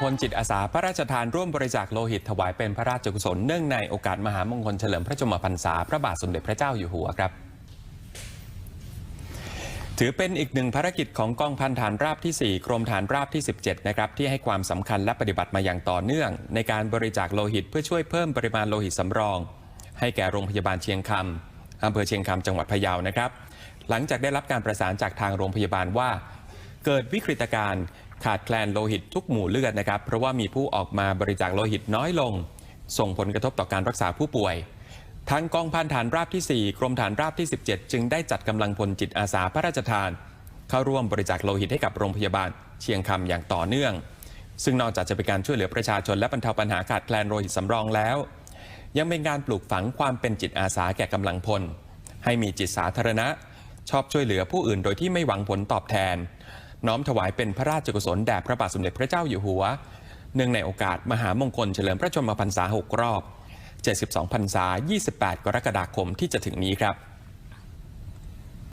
พลจิตอาสาพระราชทานร่วมบริจาคโลหิตถวายเป็นพระราชกุศลเนื่องในโอกาสมหามงคลเฉลิมพระชนมพรรษาพระบาทสมเด็จพระเจ้าอยู่หัวครับถือเป็นอีกหนึ่งภารกิจของกองพันฐานราบที่ 4 กรมฐานราบที่ 17 นะครับ ที่ให้ความสำคัญและปฏิบัติมาอย่างต่อเนื่อง ในการบริจาคโลหิตเพื่อช่วยเพิ่มปริมาณโลหิตสำรอง ให้แก่โรงพยาบาลเชียงคำอำเภอเชียงคำจังหวัดพะเยานะครับ หลังจากได้รับการประสานจากทางโรงพยาบาลว่า เกิดวิกฤตการณ์ ขาดแคลนโลหิตทุกหมู่เลือดนะครับเพราะว่ามีผู้ออกมาบริจาคโลหิตน้อยลง ส่งผลกระทบต่อการรักษาผู้ป่วยทางกองพันฐานราบที่ 4 กรมฐานราบที่ 17 จึงได้จัดกำลังพลจิตอาสาพระราชทาน เข้าร่วมบริจาคโลหิตให้กับโรงพยาบาลเชียงคำอย่างต่อเนื่อง ซึ่งนอกจากจะเป็นการช่วยเหลือประชาชนและบรรเทาปัญหาขาดแคลนโลหิตสำรองแล้ว ยังเป็นการปลูกฝังความเป็นจิตอาสาแก่กำลังพล ให้มีจิตสาธารณะ ชอบช่วยเหลือผู้อื่นโดยที่ไม่หวังผลตอบแทน น้อมถวายเป็นพระราชกุศลแด่พระบาทสมเด็จพระเจ้าอยู่หัว เนื่องในโอกาสมหามงคลเฉลิมพระชนมพรรษา 6 รอบ 72พรรษา 28 กรกฎาคมที่จะถึงนี้ครับ